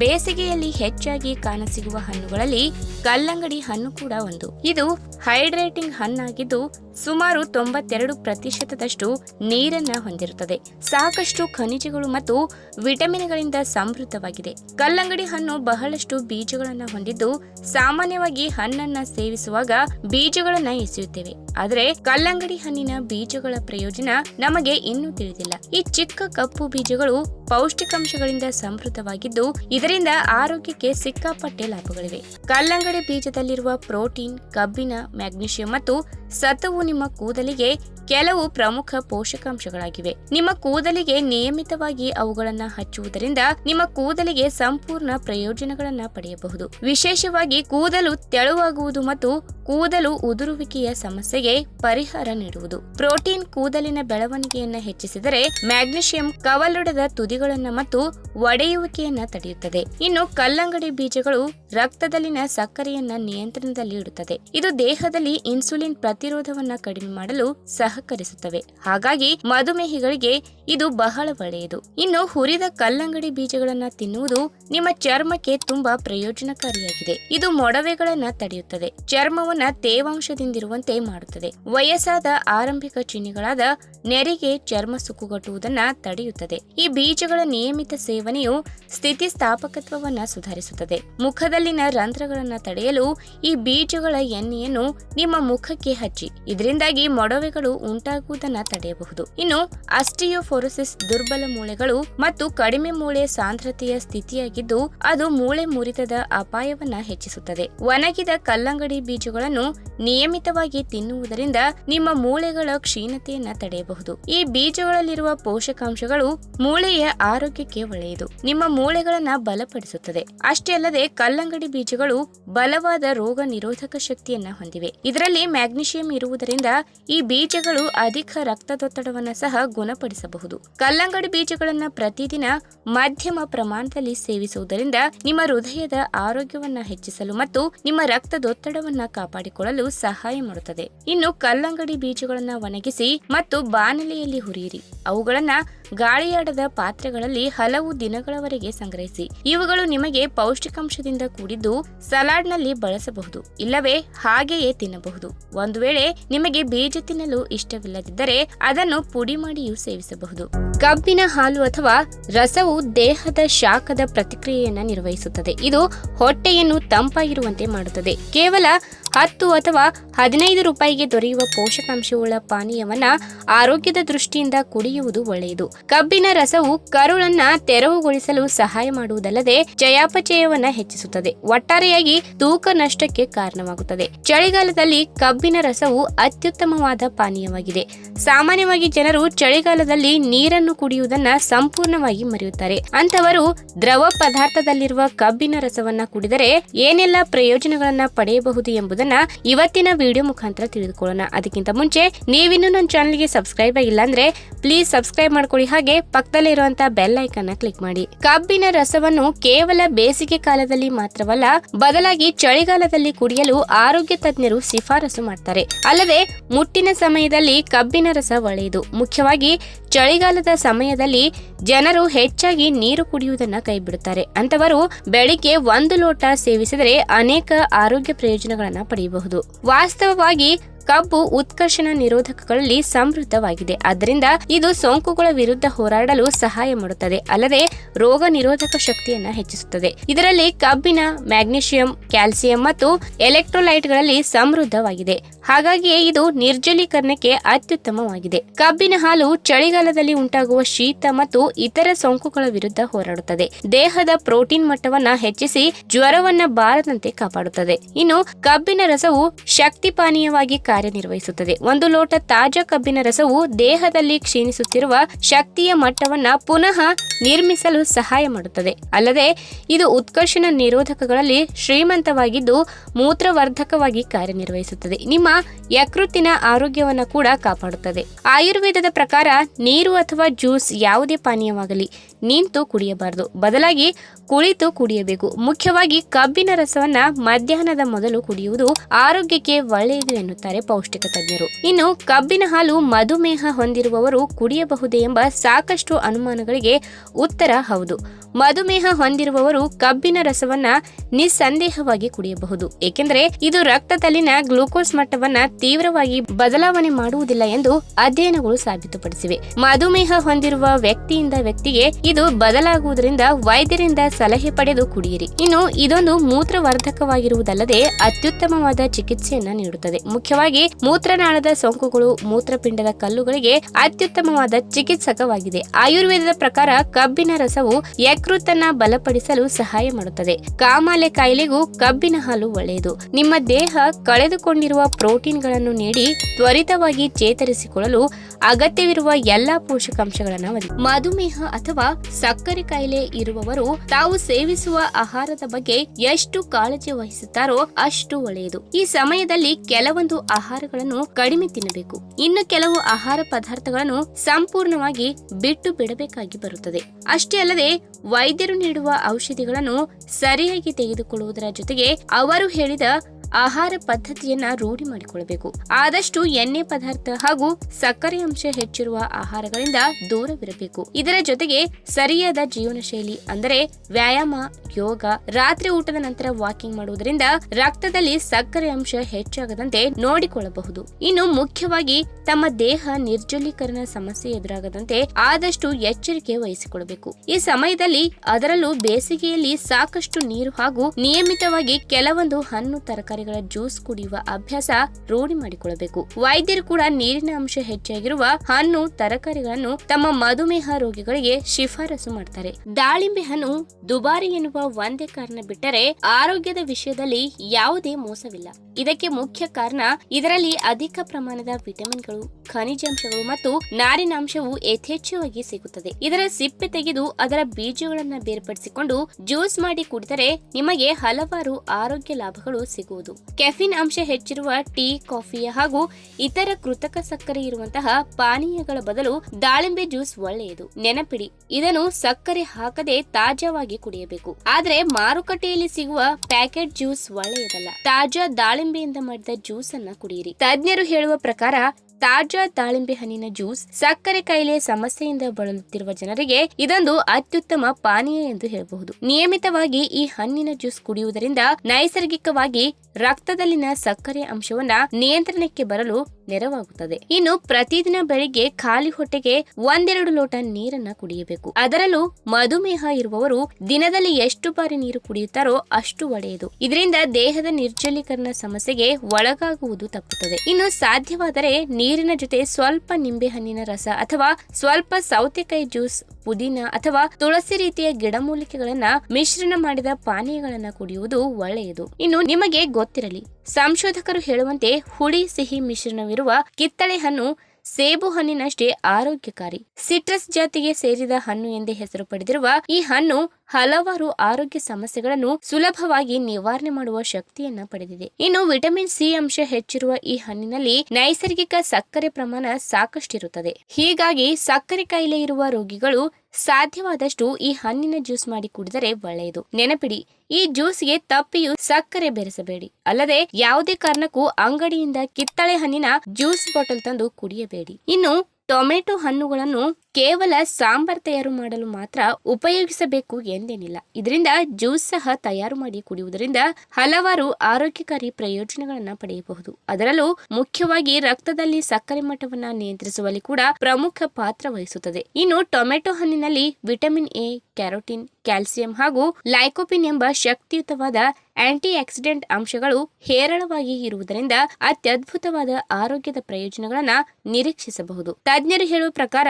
ಬೇಸಿಗೆಯಲ್ಲಿ ಹೆಚ್ಚಾಗಿ ಕಾಣಸಿಗುವ ಹಣ್ಣುಗಳಲ್ಲಿ ಕಲ್ಲಂಗಡಿ ಹಣ್ಣು ಕೂಡ ಒಂದು. ಇದು ಹೈಡ್ರೇಟಿಂಗ್ ಹಣ್ಣಾಗಿದ್ದು ಸುಮಾರು ತೊಂಬತ್ತೆರಡು ಪ್ರತಿಶತದಷ್ಟು ನೀರನ್ನ ಹೊಂದಿರುತ್ತದೆ. ಸಾಕಷ್ಟು ಖನಿಜಗಳು ಮತ್ತು ವಿಟಮಿನ್ಗಳಿಂದ ಸಮೃದ್ಧವಾಗಿದೆ. ಕಲ್ಲಂಗಡಿ ಹಣ್ಣು ಬಹಳಷ್ಟು ಬೀಜಗಳನ್ನು ಹೊಂದಿದ್ದು ಸಾಮಾನ್ಯವಾಗಿ ಹಣ್ಣನ್ನ ಸೇವಿಸುವಾಗ ಬೀಜಗಳನ್ನ ಎಸೆಯುತ್ತೇವೆ. ಆದರೆ ಕಲ್ಲಂಗಡಿ ಹಣ್ಣಿನ ಬೀಜಗಳ ಪ್ರಯೋಜನ ನಮಗೆ ಇನ್ನೂ ತಿಳಿದಿಲ್ಲ. ಈ ಚಿಕ್ಕ ಕಪ್ಪು ಬೀಜಗಳು ಪೌಷ್ಟಿಕಾಂಶಗಳಿಂದ ಸಮೃದ್ಧವಾಗಿದ್ದು, ಇದರಿಂದ ಆರೋಗ್ಯಕ್ಕೆ ಸಿಕ್ಕಾಪಟ್ಟೆ ಲಾಭಗಳಿವೆ. ಕಲ್ಲಂಗಡಿ ಬೀಜದಲ್ಲಿರುವ ಪ್ರೋಟೀನ್, ಕಬ್ಬಿಣ, ಮ್ಯಾಗ್ನೀಷಿಯಂ ಮತ್ತು ಸತುವು ನಿಮ್ಮ ಕೂದಲಿಗೆ ಕೆಲವು ಪ್ರಮುಖ ಪೋಷಕಾಂಶಗಳಾಗಿವೆ. ನಿಮ್ಮ ಕೂದಲಿಗೆ ನಿಯಮಿತವಾಗಿ ಅವುಗಳನ್ನು ಹಚ್ಚುವುದರಿಂದ ನಿಮ್ಮ ಕೂದಲಿಗೆ ಸಂಪೂರ್ಣ ಪ್ರಯೋಜನಗಳನ್ನ ಪಡೆಯಬಹುದು. ವಿಶೇಷವಾಗಿ ಕೂದಲು ತೆಳುವಾಗುವುದು ಮತ್ತು ಕೂದಲು ಉದುರುವಿಕೆಯ ಸಮಸ್ಯೆಗೆ ಪರಿಹಾರ ನೀಡುವುದು. ಪ್ರೋಟೀನ್ ಕೂದಲಿನ ಬೆಳವಣಿಗೆಯನ್ನ ಹೆಚ್ಚಿಸಿದರೆ ಮ್ಯಾಗ್ನೀಷಿಯಂ ಕವಲೊಡೆದ ತುದಿಗಳನ್ನ ಮತ್ತು ಒಡೆಯುವಿಕೆಯನ್ನ ತಡೆಯುತ್ತದೆ. ಇನ್ನು ಕಲ್ಲಂಗಡಿ ಬೀಜಗಳು ರಕ್ತದಲ್ಲಿನ ಸಕ್ಕರೆಯನ್ನ ನಿಯಂತ್ರಣದಲ್ಲಿ ಇಡುತ್ತದೆ. ಇದು ದೇಹದಲ್ಲಿ ಇನ್ಸುಲಿನ್ ಪ್ರತಿರೋಧವನ್ನ ಕಡಿಮೆ ಮಾಡಲು ಸಹಕರಿಸುತ್ತವೆ. ಹಾಗಾಗಿ ಮಧುಮೇಹಿಗಳಿಗೆ ಇದು ಬಹಳ ಒಳ್ಳೆಯದು. ಇನ್ನು ಹುರಿದ ಕಲ್ಲಂಗಡಿ ಬೀಜಗಳನ್ನ ತಿನ್ನುವುದು ನಿಮ್ಮ ಚರ್ಮಕ್ಕೆ ತುಂಬಾ ಪ್ರಯೋಜನಕಾರಿಯಾಗಿದೆ. ಇದು ಮೊಡವೆಗಳನ್ನ ತಡೆಯುತ್ತದೆ. ಚರ್ಮವನ್ನ ತೇವಾಂಶದಿಂದಿರುವಂತೆ ಮಾಡುತ್ತದೆ. ವಯಸ್ಸಾದ ಆರಂಭಿಕ ಚಿಹ್ನೆಗಳಾದ ನೆರಿಗೆ ಚರ್ಮ ಸುಕ್ಕುಗಟ್ಟುವುದನ್ನ ತಡೆಯುತ್ತದೆ. ಈ ಬೀಜಗಳ ನಿಯಮಿತ ಸೇವನೆಯು ಸ್ಥಿತಿಸ್ಥಾಪಕತ್ವವನ್ನು ಸುಧಾರಿಸುತ್ತದೆ. ಮುಖದಲ್ಲಿನ ರಂಧ್ರಗಳನ್ನು ತಡೆಯಲು ಈ ಬೀಜಗಳ ಎಣ್ಣೆಯನ್ನು ನಿಮ್ಮ ಮುಖಕ್ಕೆ ಹಚ್ಚಿ. ಇದರಿಂದಾಗಿ ಮೊಡವೆಗಳು ಉಂಟಾಗುವುದನ್ನ ತಡೆಯಬಹುದು. ಇನ್ನು ಅಸ್ಟಿಯೋಫೋರೋಸಿಸ್ ದುರ್ಬಲ ಮೂಳೆಗಳು ಮತ್ತು ಕಡಿಮೆ ಮೂಳೆ ಸಾಂದ್ರತೆಯ ಸ್ಥಿತಿಯಾಗಿದ್ದು ಅದು ಮೂಳೆ ಮುರಿತದ ಅಪಾಯವನ್ನ ಹೆಚ್ಚಿಸುತ್ತದೆ. ಒಣಗಿದ ಕಲ್ಲಂಗಡಿ ಬೀಜಗಳನ್ನು ನಿಯಮಿತವಾಗಿ ತಿನ್ನುವುದರಿಂದ ನಿಮ್ಮ ಮೂಳೆಗಳ ಕ್ಷೀಣತೆಯನ್ನ ತಡೆಯಬಹುದು. ಈ ಬೀಜಗಳಲ್ಲಿರುವ ಪೋಷಕಾಂಶಗಳು ಮೂಳೆಯ ಆರೋಗ್ಯಕ್ಕೆ ಒಳ್ಳೆಯದು. ನಿಮ್ಮ ಮೂಳೆಗಳನ್ನ ಬಲಪಡಿಸುತ್ತದೆ. ಅಷ್ಟೇ ಅಲ್ಲದೆ ಕಲ್ಲಂಗಡಿ ಬೀಜಗಳು ಬಲವಾದ ರೋಗ ನಿರೋಧಕ ಶಕ್ತಿಯನ್ನ ಹೊಂದಿವೆ. ಇದರಲ್ಲಿ ಮ್ಯಾಗ್ನೀಷಿಯಂ ಇರುವುದರಿಂದ ಈ ಬೀಜಗಳು ಅಧಿಕ ರಕ್ತದೊತ್ತಡವನ್ನು ಸಹ ಗುಣಪಡಿಸಬಹುದು. ಕಲ್ಲಂಗಡಿ ಬೀಜಗಳನ್ನ ಪ್ರತಿದಿನ ಮಧ್ಯಮ ಪ್ರಮಾಣದಲ್ಲಿ ಸೇವಿಸುವುದರಿಂದ ನಿಮ್ಮ ಹೃದಯದ ಆರೋಗ್ಯವನ್ನ ಹೆಚ್ಚಿಸಲು ಮತ್ತು ನಿಮ್ಮ ರಕ್ತದೊತ್ತಡವನ್ನ ಕಾಪಾಡಿಕೊಳ್ಳಲು ಸಹಾಯ ಮಾಡುತ್ತದೆ. ಇನ್ನು ಕಲ್ಲಂಗಡಿ ಬೀಜಗಳನ್ನ ಒಣಗಿಸಿ ಮತ್ತು ಬಾಣಲೆಯಲ್ಲಿ ಹುರಿಯಿರಿ. ಅವುಗಳನ್ನ ಗಾಳಿಯಾಡದ ಪಾತ್ರೆಗಳಲ್ಲಿ ಹಲವು ದಿನಗಳವರೆಗೆ ಸಂಗ್ರಹಿಸಿ. ಇವುಗಳು ನಿಮಗೆ ಪೌಷ್ಟಿಕಾಂಶದಿಂದ ಕೂಡಿದ್ದು ಸಲಾಡ್ನಲ್ಲಿ ಬಳಸಬಹುದು. ಇಲ್ಲವೇ ಹಾಗೆಯೇ ತಿನ್ನಬಹುದು. ಒಂದು ವೇಳೆ ನಿಮಗೆ ಬೀಜ ತಿನ್ನಲು ಇಷ್ಟವಿಲ್ಲದಿದ್ದರೆ ಅದನ್ನು ಪುಡಿ ಮಾಡಿಯೂ ಸೇವಿಸಬಹುದು. ಕಬ್ಬಿನ ಹಾಲು ಅಥವಾ ರಸವು ದೇಹದ ಶಾಖದ ಪ್ರತಿಕ್ರಿಯೆಯನ್ನು ನಿರ್ವಹಿಸುತ್ತದೆ. ಇದು ಹೊಟ್ಟೆಯನ್ನು ತಂಪಾಗಿರುವಂತೆ ಮಾಡುತ್ತದೆ. ಕೇವಲ ಹತ್ತು ಅಥವಾ ಹದಿನೈದು ರೂಪಾಯಿಗೆ ದೊರೆಯುವ ಪೋಷಕಾಂಶವುಳ್ಳ ಪಾನೀಯವನ್ನ ಆರೋಗ್ಯದ ದೃಷ್ಟಿಯಿಂದ ಕುಡಿಯುವುದು ಒಳ್ಳೆಯದು. ಕಬ್ಬಿನ ರಸವು ಕರುಳನ್ನ ತೆರವುಗೊಳಿಸಲು ಸಹಾಯ ಮಾಡುವುದಲ್ಲದೆ ಚಯಾಪಚಯವನ್ನ ಹೆಚ್ಚಿಸುತ್ತದೆ. ಒಟ್ಟಾರೆಯಾಗಿ ತೂಕ ನಷ್ಟಕ್ಕೆ ಕಾರಣವಾಗುತ್ತದೆ. ಚಳಿಗಾಲದಲ್ಲಿ ಕಬ್ಬಿನ ರಸವು ಅತ್ಯುತ್ತಮವಾದ ಪಾನೀಯವಾಗಿದೆ. ಸಾಮಾನ್ಯವಾಗಿ ಜನರು ಚಳಿಗಾಲದಲ್ಲಿ ನೀರನ್ನು ಕುಡಿಯುವುದನ್ನ ಸಂಪೂರ್ಣವಾಗಿ ಮರೆಯುತ್ತಾರೆ. ಅಂತವರು ದ್ರವ ಪದಾರ್ಥದಲ್ಲಿರುವ ಕಬ್ಬಿನ ರಸವನ್ನ ಕುಡಿದರೆ ಏನೆಲ್ಲ ಪ್ರಯೋಜನಗಳನ್ನ ಪಡೆಯಬಹುದು ಎಂಬುದನ್ನ ಇವತ್ತಿನ ವಿಡಿಯೋ ಮುಖಾಂತರ ತಿಳಿದುಕೊಳ್ಳೋಣ. ಅದಕ್ಕಿಂತ ಮುಂಚೆ ನೀವಿನ್ನೂ ನನ್ನ ಚಾನಲ್ಗೆ ಸಬ್ಸ್ಕ್ರೈಬ್ ಆಗಿಲ್ಲ ಅಂದ್ರೆ ಪ್ಲೀಸ್ ಸಬ್ಸ್ಕ್ರೈಬ್ ಮಾಡ್ಕೊಳ್ಳಿ. ಹಾಗೆ ಪಕ್ಕದಲ್ಲಿರುವಂತಹ ಬೆಲ್ ಐಕನ್ ಕ್ಲಿಕ್ ಮಾಡಿ. ಕಬ್ಬಿನ ರಸವನ್ನು ಕೇವಲ ಬೇಸಿಗೆ ಕಾಲದಲ್ಲಿ ಮಾತ್ರವಲ್ಲ, ಬದಲಾಗಿ ಚಳಿಗಾಲದಲ್ಲಿ ಕುಡಿಯಲು ಆರೋಗ್ಯ ತಜ್ಞರು ಶಿಫಾರಸು ಮಾಡ್ತಾರೆ. ಅಲ್ಲದೆ ಮುಟ್ಟಿನ ಸಮಯದಲ್ಲಿ ಕಬ್ಬಿನ ರಸ ಒಳ್ಳೆಯದು. ಮುಖ್ಯವಾಗಿ ಚಳಿಗಾಲದ ಸಮಯದಲ್ಲಿ ಜನರು ಹೆಚ್ಚಾಗಿ ನೀರು ಕುಡಿಯುವುದನ್ನು ಕೈಬಿಡುತ್ತಾರೆ. ಅಂತವರು ಬೆಳಿಗ್ಗೆ ಒಂದು ಲೋಟ ಸೇವಿಸಿದರೆ ಅನೇಕ ಆರೋಗ್ಯ ಪ್ರಯೋಜನಗಳನ್ನು ಪಡೆಯಬಹುದು. ವಾಸ್ತವವಾಗಿ ಕಬ್ಬು ಉತ್ಕರ್ಷಣ ನಿರೋಧಕಗಳಲ್ಲಿ ಸಮೃದ್ಧವಾಗಿದೆ. ಆದ್ದರಿಂದ ಇದು ಸೋಂಕುಗಳ ವಿರುದ್ಧ ಹೋರಾಡಲು ಸಹಾಯ ಮಾಡುತ್ತದೆ. ಅಲ್ಲದೆ ರೋಗ ನಿರೋಧಕ ಶಕ್ತಿಯನ್ನ ಹೆಚ್ಚಿಸುತ್ತದೆ. ಇದರಲ್ಲಿ ಕಬ್ಬಿನ, ಮ್ಯಾಗ್ನೀಷಿಯಂ, ಕ್ಯಾಲ್ಸಿಯಂ ಮತ್ತು ಎಲೆಕ್ಟ್ರೋಲೈಟ್ಗಳಲ್ಲಿ ಸಮೃದ್ಧವಾಗಿದೆ. ಹಾಗಾಗಿಯೇ ಇದು ನಿರ್ಜಲೀಕರಣಕ್ಕೆ ಅತ್ಯುತ್ತಮವಾಗಿದೆ. ಕಬ್ಬಿನ ಹಾಲು ಚಳಿಗಾಲದಲ್ಲಿ ಉಂಟಾಗುವ ಶೀತ ಮತ್ತು ಇತರ ಸೋಂಕುಗಳ ವಿರುದ್ಧ ಹೋರಾಡುತ್ತದೆ. ದೇಹದ ಪ್ರೋಟೀನ್ ಮಟ್ಟವನ್ನ ಹೆಚ್ಚಿಸಿ ಜ್ವರವನ್ನ ಬಾರದಂತೆ ಕಾಪಾಡುತ್ತದೆ. ಇನ್ನು ಕಬ್ಬಿನ ರಸವು ಶಕ್ತಿ ಪಾನೀಯವಾಗಿ ಕಾರ್ಯನಿರ್ವಹಿಸುತ್ತದೆ. ಒಂದು ಲೋಟ ತಾಜಾ ಕಬ್ಬಿನ ರಸವು ದೇಹದಲ್ಲಿ ಕ್ಷೀಣಿಸುತ್ತಿರುವ ಶಕ್ತಿಯ ಮಟ್ಟವನ್ನ ಪುನಃ ನಿರ್ಮಿಸಲು ಸಹಾಯ ಮಾಡುತ್ತದೆ. ಅಲ್ಲದೆ, ಇದು ಉತ್ಕರ್ಷಣ ನಿರೋಧಕಗಳಲ್ಲಿ ಶ್ರೀಮಂತವಾಗಿದ್ದು ಮೂತ್ರವರ್ಧಕವಾಗಿ ಕಾರ್ಯನಿರ್ವಹಿಸುತ್ತದೆ. ನಿಮ್ಮ ಯಕೃತ್ತಿನ ಆರೋಗ್ಯವನ್ನು ಕೂಡ ಕಾಪಾಡುತ್ತದೆ. ಆಯುರ್ವೇದದ ಪ್ರಕಾರ ನೀರು ಅಥವಾ ಜ್ಯೂಸ್ ಯಾವುದೇ ಪಾನೀಯವಾಗಲಿ ನಿಂತು ಕುಡಿಯಬಾರದು. ಬದಲಾಗಿ ಕುಳಿತು ಕುಡಿಯಬೇಕು. ಮುಖ್ಯವಾಗಿ ಕಬ್ಬಿನ ರಸವನ್ನ ಮಧ್ಯಾಹ್ನದ ಮೊದಲು ಕುಡಿಯುವುದು ಆರೋಗ್ಯಕ್ಕೆ ಒಳ್ಳೆಯದು ಎನ್ನುತ್ತಾರೆ ಪೌಷ್ಟಿಕ ತಜ್ಞರು. ಇನ್ನು ಕಬ್ಬಿನ ಹಾಲು ಮಧುಮೇಹ ಹೊಂದಿರುವವರು ಕುಡಿಯಬಹುದೇ ಎಂಬ ಸಾಕಷ್ಟು ಅನುಮಾನಗಳಿಗೆ ಉತ್ತರ ಹೌದು. ಮಧುಮೇಹ ಹೊಂದಿರುವವರು ಕಬ್ಬಿನ ರಸವನ್ನ ನಿಸ್ಸಂದೇಹವಾಗಿ ಕುಡಿಯಬಹುದು. ಏಕೆಂದರೆ ಇದು ರಕ್ತದಲ್ಲಿನ ಗ್ಲೂಕೋಸ್ ಮಟ್ಟವನ್ನ ತೀವ್ರವಾಗಿ ಬದಲಾವಣೆ ಮಾಡುವುದಿಲ್ಲ ಎಂದು ಅಧ್ಯಯನಗಳು ಸಾಬೀತುಪಡಿಸಿವೆ. ಮಧುಮೇಹ ಹೊಂದಿರುವ ವ್ಯಕ್ತಿಯಿಂದ ವ್ಯಕ್ತಿಗೆ ಇದು ಬದಲಾಗುವುದರಿಂದ ವೈದ್ಯರಿಂದ ಸಲಹೆ ಪಡೆದು ಕುಡಿಯಿರಿ. ಇನ್ನು ಇದೊಂದು ಮೂತ್ರವರ್ಧಕವಾಗಿರುವುದಲ್ಲದೆ ಅತ್ಯುತ್ತಮವಾದ ಚಿಕಿತ್ಸೆಯನ್ನ ನೀಡುತ್ತದೆ. ಮುಖ್ಯವಾಗಿ ಮೂತ್ರನಾಳದ ಸೋಂಕುಗಳು, ಮೂತ್ರಪಿಂಡದ ಕಲ್ಲುಗಳಿಗೆ ಅತ್ಯುತ್ತಮವಾದ ಚಿಕಿತ್ಸಕವಾಗಿದೆ. ಆಯುರ್ವೇದದ ಪ್ರಕಾರ ಕಬ್ಬಿನ ರಸವು ಯಕೃತ್ತನ್ನ ಬಲಪಡಿಸಲು ಸಹಾಯ ಮಾಡುತ್ತದೆ. ಕಾಮಾಲೆ ಕಾಯಿಲೆಗೂ ಕಬ್ಬಿನ ಹಾಲು ಒಳ್ಳೆಯದು. ನಿಮ್ಮ ದೇಹ ಕಳೆದುಕೊಂಡಿರುವ ಪ್ರೋಟೀನ್ಗಳನ್ನು ನೀಡಿ ತ್ವರಿತವಾಗಿ ಚೇತರಿಸಿಕೊಳ್ಳಲು ಅಗತ್ಯವಿರುವ ಎಲ್ಲಾ ಪೋಷಕಾಂಶಗಳನ್ನು ಮಧುಮೇಹ ಅಥವಾ ಸಕ್ಕರೆ ಕಾಯಿಲೆ ಇರುವವರು ತಾವು ಸೇವಿಸುವ ಆಹಾರದ ಬಗ್ಗೆ ಎಷ್ಟು ಕಾಳಜಿ ವಹಿಸುತ್ತಾರೋ ಅಷ್ಟು ಒಳ್ಳೆಯದು. ಈ ಸಮಯದಲ್ಲಿ ಕೆಲವೊಂದು ಆಹಾರಗಳನ್ನು ಕಡಿಮೆ ತಿನ್ನಬೇಕು. ಇನ್ನು ಕೆಲವು ಆಹಾರ ಪದಾರ್ಥಗಳನ್ನು ಸಂಪೂರ್ಣವಾಗಿ ಬಿಟ್ಟು ಬಿಡಬೇಕಾಗಿ ಬರುತ್ತದೆ. ಅಷ್ಟೇ ಅಲ್ಲದೆ ವೈದ್ಯರು ನೀಡುವ ಔಷಧಿಗಳನ್ನು ಸರಿಯಾಗಿ ತೆಗೆದುಕೊಳ್ಳುವುದರ ಜೊತೆಗೆ ಅವರು ಹೇಳಿದ ಆಹಾರ ಪದ್ಧತಿಯನ್ನ ರೂಢಿ ಮಾಡಿಕೊಳ್ಳಬೇಕು ಆದಷ್ಟು ಎಣ್ಣೆ ಪದಾರ್ಥ ಹಾಗೂ ಸಕ್ಕರೆ ಅಂಶ ಹೆಚ್ಚಿರುವ ಆಹಾರಗಳಿಂದ ದೂರವಿರಬೇಕು. ಇದರ ಜೊತೆಗೆ ಸರಿಯಾದ ಜೀವನ ಶೈಲಿ ಅಂದರೆ ವ್ಯಾಯಾಮ, ಯೋಗ, ರಾತ್ರಿ ಊಟದ ನಂತರ ವಾಕಿಂಗ್ ಮಾಡುವುದರಿಂದ ರಕ್ತದಲ್ಲಿ ಸಕ್ಕರೆ ಅಂಶ ಹೆಚ್ಚಾಗದಂತೆ ನೋಡಿಕೊಳ್ಳಬಹುದು. ಇನ್ನು ಮುಖ್ಯವಾಗಿ ತಮ್ಮ ದೇಹ ನಿರ್ಜಲೀಕರಣ ಸಮಸ್ಯೆ ಎದುರಾಗದಂತೆ ಆದಷ್ಟು ಎಚ್ಚರಿಕೆ ವಹಿಸಿಕೊಳ್ಳಬೇಕು ಈ ಸಮಯದಲ್ಲಿ ಅದರಲ್ಲೂ ಬೇಸಿಗೆಯಲ್ಲಿ ಸಾಕಷ್ಟು ನೀರು ಹಾಗೂ ನಿಯಮಿತವಾಗಿ ಕೆಲವೊಂದು ಹಣ್ಣು ತರಕಾರಿಗಳ ಜ್ಯೂಸ್ ಕುಡಿಯುವ ಅಭ್ಯಾಸ ರೂಢಿ ಮಾಡಿಕೊಳ್ಳಬೇಕು. ವೈದ್ಯರು ಕೂಡ ನೀರಿನ ಅಂಶ ಹೆಚ್ಚಾಗಿರುವ ಹಣ್ಣು, ತರಕಾರಿಗಳನ್ನು ತಮ್ಮ ಮಧುಮೇಹ ರೋಗಿಗಳಿಗೆ ಶಿಫಾರಸು ಮಾಡ್ತಾರೆ. ದಾಳಿಂಬೆ ಹಣ್ಣು ದುಬಾರಿ ಎನ್ನುವ ಒಂದೇ ಕಾರಣ ಬಿಟ್ಟರೆ ಆರೋಗ್ಯದ ವಿಷಯದಲ್ಲಿ ಯಾವುದೇ ಮೋಸವಿಲ್ಲ. ಇದಕ್ಕೆ ಮುಖ್ಯ ಕಾರಣ ಇದರಲ್ಲಿ ಅಧಿಕ ಪ್ರಮಾಣದ ವಿಟಮಿನ್ಗಳು ಖನಿಜಾಂಶಗಳು ಮತ್ತು ನಾರಿನಾಂಶವು ಯಥೇಚ್ಛವಾಗಿ ಸಿಗುತ್ತದೆ. ಇದರ ಸಿಪ್ಪೆ ತೆಗೆದು ಅದರ ಬೀಜಗಳನ್ನು ಬೇರ್ಪಡಿಸಿಕೊಂಡು ಜ್ಯೂಸ್ ಮಾಡಿ ಕುಡಿದರೆ ನಿಮಗೆ ಹಲವಾರು ಆರೋಗ್ಯ ಲಾಭಗಳು ಸಿಗುವುದು. ಕೆಫಿನ್ ಅಂಶ ಹೆಚ್ಚಿರುವ ಟೀ ಕಾಫಿ ಹಾಗೂ ಇತರ ಕೃತಕ ಸಕ್ಕರೆ ಇರುವಂತಹ ಪಾನೀಯಗಳ ಬದಲು ದಾಳಿಂಬೆ ಜ್ಯೂಸ್ ಒಳ್ಳೆಯದು. ನೆನಪಿಡಿ, ಇದನ್ನು ಸಕ್ಕರೆ ಹಾಕದೆ ತಾಜಾವಾಗಿ ಕುಡಿಯಬೇಕು. ಆದ್ರೆ ಮಾರುಕಟ್ಟೆಯಲ್ಲಿ ಸಿಗುವ ಪ್ಯಾಕೆಟ್ ಜ್ಯೂಸ್ ಒಳ್ಳೆಯದಲ್ಲ. ತಾಜಾ ದಾಳಿಂಬೆಯಿಂದ ಮಾಡಿದ ಜ್ಯೂಸ್ ಅನ್ನ ಕುಡಿಯಿರಿ. ತಜ್ಞರು ಹೇಳುವ ಪ್ರಕಾರ ತಾಜಾ ದಾಳಿಂಬೆ ಹಣ್ಣಿನ ಜ್ಯೂಸ್, ಸಕ್ಕರೆ ಕಾಯಿಲೆ ಸಮಸ್ಯೆಯಿಂದ ಬಳಲುತ್ತಿರುವ ಜನರಿಗೆ ಇದೊಂದು ಅತ್ಯುತ್ತಮ ಪಾನೀಯ ಎಂದು ಹೇಳಬಹುದು. ನಿಯಮಿತವಾಗಿ ಈ ಹಣ್ಣಿನ ಜ್ಯೂಸ್ ಕುಡಿಯುವುದರಿಂದ ನೈಸರ್ಗಿಕವಾಗಿ ರಕ್ತದಲ್ಲಿನ ಸಕ್ಕರೆ ಅಂಶವನ್ನ ನಿಯಂತ್ರಣಕ್ಕೆ ಬರಲು ನೆರವಾಗುತ್ತದೆ. ಇನ್ನು ಪ್ರತಿದಿನ ಬೆಳಿಗ್ಗೆ ಖಾಲಿ ಹೊಟ್ಟೆಗೆ ಒಂದೆರಡು ಲೋಟ ನೀರನ್ನ ಕುಡಿಯಬೇಕು. ಅದರಲ್ಲೂ ಮಧುಮೇಹ ಇರುವವರು ದಿನದಲ್ಲಿ ಎಷ್ಟು ಬಾರಿ ನೀರು ಕುಡಿಯುತ್ತಾರೋ ಅಷ್ಟು ಒಳ್ಳೆಯದು. ಇದರಿಂದ ದೇಹದ ನಿರ್ಜಲೀಕರಣ ಸಮಸ್ಯೆಗೆ ಒಳಗಾಗುವುದು ತಪ್ಪುತ್ತದೆ. ಇನ್ನು ಸಾಧ್ಯವಾದರೆ ನೀರಿನ ಜೊತೆ ಸ್ವಲ್ಪ ನಿಂಬೆ ಹಣ್ಣಿನ ರಸ ಅಥವಾ ಸ್ವಲ್ಪ ಸೌತೆಕಾಯಿ ಜ್ಯೂಸ್ ಪುದೀನ ಅಥವಾ ತುಳಸಿ ರೀತಿಯ ಗಿಡಮೂಲಿಕೆಗಳನ್ನ ಮಿಶ್ರಣ ಮಾಡಿದ ಪಾನೀಯಗಳನ್ನ ಕುಡಿಯುವುದು ಒಳ್ಳೆಯದು. ಇನ್ನು ನಿಮಗೆ ಗೊತ್ತಿರಲಿ, ಸಂಶೋಧಕರು ಹೇಳುವಂತೆ ಹುಳಿ ಸಿಹಿ ಮಿಶ್ರಣವಿರುವ ಕಿತ್ತಳೆ ಹಣ್ಣು ಸೇಬು ಹಣ್ಣಿನಷ್ಟೇ ಆರೋಗ್ಯಕಾರಿ. ಸಿಟ್ರಸ್ ಜಾತಿಗೆ ಸೇರಿದ ಹಣ್ಣು ಎಂದೇ ಹೆಸರು ಪಡೆದಿರುವ ಈ ಹಣ್ಣು ಹಲವಾರು ಆರೋಗ್ಯ ಸಮಸ್ಯೆಗಳನ್ನು ಸುಲಭವಾಗಿ ನಿವಾರಣೆ ಮಾಡುವ ಶಕ್ತಿಯನ್ನ ಪಡೆದಿದೆ. ಇನ್ನು ವಿಟಮಿನ್ ಸಿ ಅಂಶ ಹೆಚ್ಚಿರುವ ಈ ಹಣ್ಣಿನಲ್ಲಿ ನೈಸರ್ಗಿಕ ಸಕ್ಕರೆ ಪ್ರಮಾಣ ಸಾಕಷ್ಟಿರುತ್ತದೆ. ಹೀಗಾಗಿ ಸಕ್ಕರೆ ಕಾಯಿಲೆ ಇರುವ ರೋಗಿಗಳು ಸಾಧ್ಯವಾದಷ್ಟು ಈ ಹಣ್ಣಿನ ಜ್ಯೂಸ್ ಮಾಡಿ ಕುಡಿದರೆ ಒಳ್ಳೆಯದು. ನೆನಪಿಡಿ, ಈ ಜ್ಯೂಸ್ಗೆ ತಪ್ಪಿಯೂ ಸಕ್ಕರೆ ಬೆರೆಸಬೇಡಿ. ಅಲ್ಲದೆ ಯಾವುದೇ ಕಾರಣಕ್ಕೂ ಅಂಗಡಿಯಿಂದ ಕಿತ್ತಳೆ ಹಣ್ಣಿನ ಜ್ಯೂಸ್ ಬಾಟಲ್ ತಂದು ಕುಡಿಯಬೇಡಿ. ಇನ್ನು ಟೊಮೆಟೊ ಹಣ್ಣುಗಳನ್ನು ಕೇವಲ ಸಾಂಬಾರ್ ತಯಾರು ಮಾಡಲು ಮಾತ್ರ ಉಪಯೋಗಿಸಬೇಕು ಎಂದೇನಿಲ್ಲ. ಇದರಿಂದ ಜ್ಯೂಸ್ ಸಹ ತಯಾರು ಮಾಡಿ ಕುಡಿಯುವುದರಿಂದ ಹಲವಾರು ಆರೋಗ್ಯಕಾರಿ ಪ್ರಯೋಜನಗಳನ್ನು ಪಡೆಯಬಹುದು. ಅದರಲ್ಲೂ ಮುಖ್ಯವಾಗಿ ರಕ್ತದಲ್ಲಿ ಸಕ್ಕರೆ ಮಟ್ಟವನ್ನು ನಿಯಂತ್ರಿಸುವಲ್ಲಿ ಕೂಡ ಪ್ರಮುಖ ಪಾತ್ರ ವಹಿಸುತ್ತದೆ. ಇನ್ನು ಟೊಮೆಟೊ ಹಣ್ಣಿನಲ್ಲಿ ವಿಟಮಿನ್ ಎ, ಕ್ಯಾರೋಟಿನ್, ಕ್ಯಾಲ್ಸಿಯಂ ಹಾಗೂ ಲೈಕೋಪಿನ್ ಎಂಬ ಶಕ್ತಿಯುತವಾದ ಆಂಟಿ ಆಕ್ಸಿಡೆಂಟ್ ಅಂಶಗಳು ಹೇರಳವಾಗಿ ಇರುವುದರಿಂದ ಅತ್ಯದ್ಭುತವಾದ ಆರೋಗ್ಯದ ಪ್ರಯೋಜನಗಳನ್ನು ನಿರೀಕ್ಷಿಸಬಹುದು. ತಜ್ಞರು ಹೇಳುವ ಪ್ರಕಾರ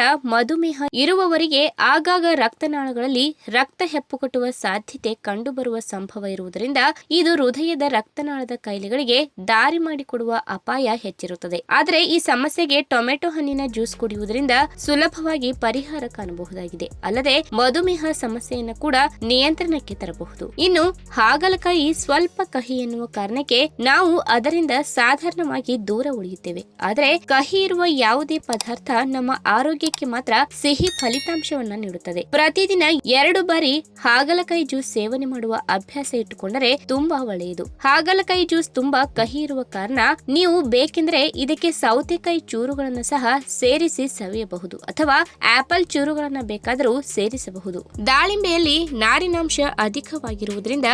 ಮಧುಮೇಹ ಇರುವವರಿಗೆ ಆಗಾಗ ರಕ್ತನಾಳಗಳಲ್ಲಿ ರಕ್ತ ಹೆಪ್ಪುಗಟ್ಟುವ ಸಾಧ್ಯತೆ ಕಂಡುಬರುವ ಸಂಭವ ಇರುವುದರಿಂದ ಇದು ಹೃದಯದ ರಕ್ತನಾಳದ ಕಾಯಿಲೆಗಳಿಗೆ ದಾರಿ ಮಾಡಿಕೊಡುವ ಅಪಾಯ ಹೆಚ್ಚಿರುತ್ತದೆ. ಆದರೆ ಈ ಸಮಸ್ಯೆಗೆ ಟೊಮೆಟೊ ಹಣ್ಣಿನ ಜ್ಯೂಸ್ ಕುಡಿಯುವುದರಿಂದ ಸುಲಭವಾಗಿ ಪರಿಹಾರ ಕಾಣಬಹುದಾಗಿದೆ. ಅಲ್ಲದೆ ಮಧುಮೇಹ ಸಮಸ್ಯೆಯನ್ನು ಕೂಡ ನಿಯಂತ್ರಣಕ್ಕೆ ತರಬಹುದು. ಇನ್ನು ಹಾಗಲಕಾಯಿ ಸ್ವಲ್ಪ ಕಹಿ ಎನ್ನುವ ಕಾರಣಕ್ಕೆ ನಾವು ಅದರಿಂದ ಸಾಧಾರಣವಾಗಿ ದೂರ ಉಳಿಯುತ್ತೇವೆ. ಆದರೆ ಕಹಿ ಇರುವ ಯಾವುದೇ ಪದಾರ್ಥ ನಮ್ಮ ಆರೋಗ್ಯಕ್ಕೆ ಮಾತ್ರ ಸಿಹಿ ಫಲಿತಾಂಶವನ್ನ ನೀಡುತ್ತದೆ. ಪ್ರತಿದಿನ ಎರಡು ಬಾರಿ ಹಾಗಲಕಾಯಿ ಜ್ಯೂಸ್ ಸೇವನೆ ಮಾಡುವ ಅಭ್ಯಾಸ ಇಟ್ಟುಕೊಂಡರೆ ತುಂಬಾ ಒಳ್ಳೆಯದು. ಹಾಗಲಕಾಯಿ ಜ್ಯೂಸ್ ತುಂಬಾ ಕಹಿ ಇರುವ ಕಾರಣ ನೀವು ಬೇಕೆಂದ್ರೆ ಇದಕ್ಕೆ ಸೌತೆಕಾಯಿ ಚೂರುಗಳನ್ನು ಸಹ ಸೇರಿಸಿ ಸವಿಯಬಹುದು ಅಥವಾ ಆಪಲ್ ಚೂರುಗಳನ್ನ ಬೇಕಾದರೂ ಸೇರಿಸಬಹುದು. ದಾಳಿಂಬೆಯಲ್ಲಿ ನಾರಿನಾಂಶ ಅಧಿಕವಾಗಿರುವುದರಿಂದ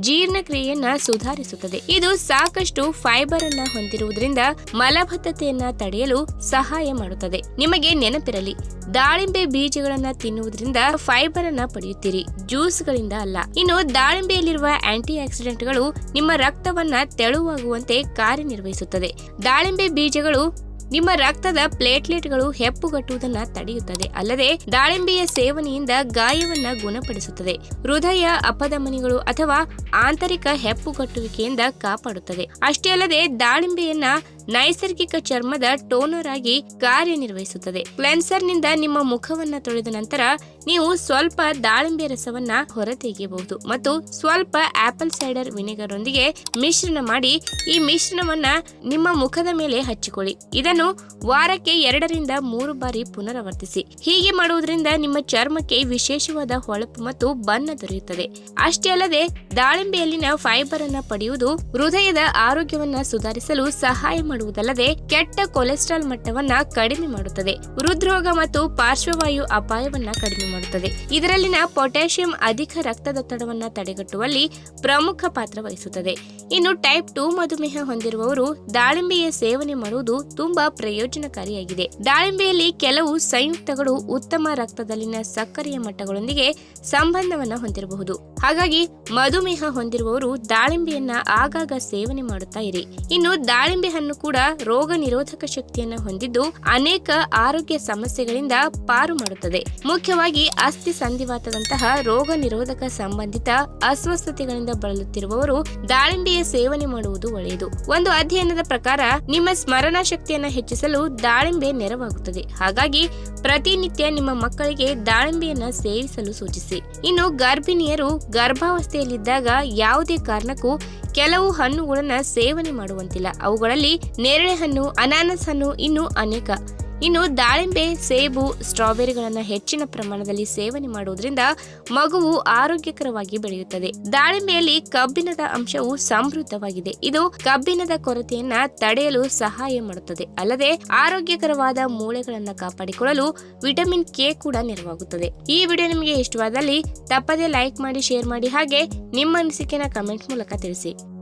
ಜೀರ್ಣಕ್ರಿಯೆಯನ್ನ ಸುಧಾರಿಸುತ್ತದೆ. ಇದು ಸಾಕಷ್ಟು ಫೈಬರ್ ಅನ್ನ ಹೊಂದಿರುವುದರಿಂದ ಮಲಬದ್ಧತೆಯನ್ನ ತಡೆಯಲು ಸಹಾಯ ಮಾಡುತ್ತದೆ. ನಿಮಗೆ ನೆನಪಿರಲಿ ದಾಳಿಂಬೆ ಬೀಜಗಳನ್ನ ತಿನ್ನುವುದರಿಂದ ಫೈಬರ್ ಅನ್ನ ಪಡೆಯುತ್ತೀರಿ. ಜ್ಯೂಸ್ಗಳಿಂದ ಅಲ್ಲ. ಇನ್ನು ದಾಳಿಂಬೆಯಲ್ಲಿರುವ ಆಂಟಿ ಆಕ್ಸಿಡೆಂಟ್ಗಳು ನಿಮ್ಮ ರಕ್ತವನ್ನ ತೆಳುವಾಗುವಂತೆ ಕಾರ್ಯನಿರ್ವಹಿಸುತ್ತದೆ. ದಾಳಿಂಬೆ ಬೀಜಗಳು ನಿಮ್ಮ ರಕ್ತದ ಪ್ಲೇಟ್ಲೆಟ್ಗಳು ಹೆಪ್ಪುಗಟ್ಟುವುದನ್ನ ತಡೆಯುತ್ತದೆ. ಅಲ್ಲದೆ ದಾಳಿಂಬೆಯ ಸೇವನೆಯಿಂದ ಗಾಯವನ್ನ ಗುಣಪಡಿಸುತ್ತದೆ. ಹೃದಯ ಅಪಧಮನಿಗಳು ಅಥವಾ ಆಂತರಿಕ ಹೆಪ್ಪುಗಟ್ಟುವಿಕೆಯಿಂದ ಕಾಪಾಡುತ್ತದೆ. ಅಷ್ಟೇ ಅಲ್ಲದೆ ದಾಳಿಂಬೆಯನ್ನ ನೈಸರ್ಗಿಕ ಚರ್ಮದ ಟೋನರ್ ಆಗಿ ಕಾರ್ಯನಿರ್ವಹಿಸುತ್ತದೆ. ಕ್ಲೆನ್ಸರ್ನಿಂದ ನಿಮ್ಮ ಮುಖವನ್ನ ತೊಳೆದ ನಂತರ ನೀವು ಸ್ವಲ್ಪ ದಾಳಿಂಬೆ ರಸವನ್ನ ಹೊರತೆಗೆಯಬಹುದು ಮತ್ತು ಸ್ವಲ್ಪ ಆಪಲ್ ಸೈಡರ್ ವಿನೆಗರ್ ಒಂದಿಗೆ ಮಿಶ್ರಣ ಮಾಡಿ ಈ ಮಿಶ್ರಣವನ್ನ ನಿಮ್ಮ ಮುಖದ ಮೇಲೆ ಹಚ್ಚಿಕೊಳ್ಳಿ. ಇದನ್ನು ವಾರಕ್ಕೆ ಎರಡರಿಂದ ಮೂರು ಬಾರಿ ಪುನರಾವರ್ತಿಸಿ. ಹೀಗೆ ಮಾಡುವುದರಿಂದ ನಿಮ್ಮ ಚರ್ಮಕ್ಕೆ ವಿಶೇಷವಾದ ಹೊಳಪು ಮತ್ತು ಬಣ್ಣ ದೊರೆಯುತ್ತದೆ. ಅಷ್ಟೇ ಅಲ್ಲದೆ ದಾಳಿಂಬೆಯಲ್ಲಿನ ಫೈಬರ್ ಅನ್ನ ಪಡೆಯುವುದು ಹೃದಯದ ಆರೋಗ್ಯವನ್ನ ಸುಧಾರಿಸಲು ಸಹಾಯ ಮಾಡುವುದಲ್ಲದೆ ಕೆಟ್ಟ ಕೊಲೆಸ್ಟ್ರಾಲ್ ಮಟ್ಟವನ್ನ ಕಡಿಮೆ ಮಾಡುತ್ತದೆ. ಹೃದ್ರೋಗ ಮತ್ತು ಪಾರ್ಶ್ವವಾಯು ಅಪಾಯವನ್ನ ಕಡಿಮೆ ಮಾಡುತ್ತದೆ. ಇದರಲ್ಲಿನ ಪೊಟ್ಯಾಷಿಯಂ ಅಧಿಕ ರಕ್ತದೊತ್ತಡವನ್ನ ತಡೆಗಟ್ಟುವಲ್ಲಿ ಪ್ರಮುಖ ಪಾತ್ರ ವಹಿಸುತ್ತದೆ. ಇನ್ನು ಟೈಪ್ ಟು ಮಧುಮೇಹ ಹೊಂದಿರುವವರು ದಾಳಿಂಬೆಯ ಸೇವನೆ ಮಾಡುವುದು ತುಂಬಾ ಪ್ರಯೋಜನಕಾರಿಯಾಗಿದೆ. ದಾಳಿಂಬೆಯಲ್ಲಿ ಕೆಲವು ಸಂಯುಕ್ತಗಳು ಉತ್ತಮ ರಕ್ತದಲ್ಲಿನ ಸಕ್ಕರೆಯ ಮಟ್ಟಗಳೊಂದಿಗೆ ಸಂಬಂಧವನ್ನ ಹೊಂದಿರಬಹುದು. ಹಾಗಾಗಿ ಮಧುಮೇಹ ಹೊಂದಿರುವವರು ದಾಳಿಂಬೆಯನ್ನ ಆಗಾಗ ಸೇವನೆ ಮಾಡುತ್ತಾ ಇರಿ. ಇನ್ನು ದಾಳಿಂಬೆ ಹಣ್ಣು ಕೂಡ ರೋಗ ನಿರೋಧಕ ಶಕ್ತಿಯನ್ನು ಹೊಂದಿದ್ದು ಅನೇಕ ಆರೋಗ್ಯ ಸಮಸ್ಯೆಗಳಿಂದ ಪಾರು ಮಾಡುತ್ತದೆ. ಮುಖ್ಯವಾಗಿ ಅಸ್ಥಿ ಸಂಧಿವಾತದಂತಹ ರೋಗ ನಿರೋಧಕ ಸಂಬಂಧಿತ ಅಸ್ವಸ್ಥತೆಗಳಿಂದ ಬಳಲುತ್ತಿರುವವರು ದಾಳಿಂಬೆಯ ಸೇವನೆ ಮಾಡುವುದು ಒಳ್ಳೆಯದು. ಒಂದು ಅಧ್ಯಯನದ ಪ್ರಕಾರ ನಿಮ್ಮ ಸ್ಮರಣ ಶಕ್ತಿಯನ್ನು ಹೆಚ್ಚಿಸಲು ದಾಳಿಂಬೆ ನೆರವಾಗುತ್ತದೆ. ಹಾಗಾಗಿ ಪ್ರತಿನಿತ್ಯ ನಿಮ್ಮ ಮಕ್ಕಳಿಗೆ ದಾಳಿಂಬೆಯನ್ನ ಸೇವಿಸಲು ಸೂಚಿಸಿ. ಇನ್ನು ಗರ್ಭಿಣಿಯರು ಗರ್ಭಾವಸ್ಥೆಯಲ್ಲಿದ್ದಾಗ ಯಾವುದೇ ಕಾರಣಕ್ಕೂ ಕೆಲವು ಹಣ್ಣುಗಳನ್ನು ಸೇವನೆ ಮಾಡುವಂತಿಲ್ಲ. ಅವುಗಳಲ್ಲಿ ನೇರಳೆ ಹಣ್ಣು, ಅನಾನಸ್ ಹಣ್ಣು ಇನ್ನು ಅನೇಕ. ಇನ್ನು ದಾಳಿಂಬೆ, ಸೇಬು, ಸ್ಟ್ರಾಬೆರಿಗಳನ್ನು ಹೆಚ್ಚಿನ ಪ್ರಮಾಣದಲ್ಲಿ ಸೇವನೆ ಮಾಡುವುದರಿಂದ ಮಗುವು ಆರೋಗ್ಯಕರವಾಗಿ ಬೆಳೆಯುತ್ತದೆ. ದಾಳಿಂಬೆಯಲ್ಲಿ ಕಬ್ಬಿಣದ ಅಂಶವು ಸಮೃದ್ಧವಾಗಿದೆ. ಇದು ಕಬ್ಬಿಣದ ಕೊರತೆಯನ್ನ ತಡೆಯಲು ಸಹಾಯ ಮಾಡುತ್ತದೆ. ಅಲ್ಲದೆ ಆರೋಗ್ಯಕರವಾದ ಮೂಳೆಗಳನ್ನು ಕಾಪಾಡಿಕೊಳ್ಳಲು ವಿಟಮಿನ್ ಕೆ ಕೂಡ ನೆರವಾಗುತ್ತದೆ. ಈ ವಿಡಿಯೋ ನಿಮಗೆ ಇಷ್ಟವಾದಲ್ಲಿ ತಪ್ಪದೇ ಲೈಕ್ ಮಾಡಿ, ಶೇರ್ ಮಾಡಿ ಹಾಗೆ ನಿಮ್ಮ ಅನಿಸಿಕೆನ ಕಮೆಂಟ್ ಮೂಲಕ ತಿಳಿಸಿ.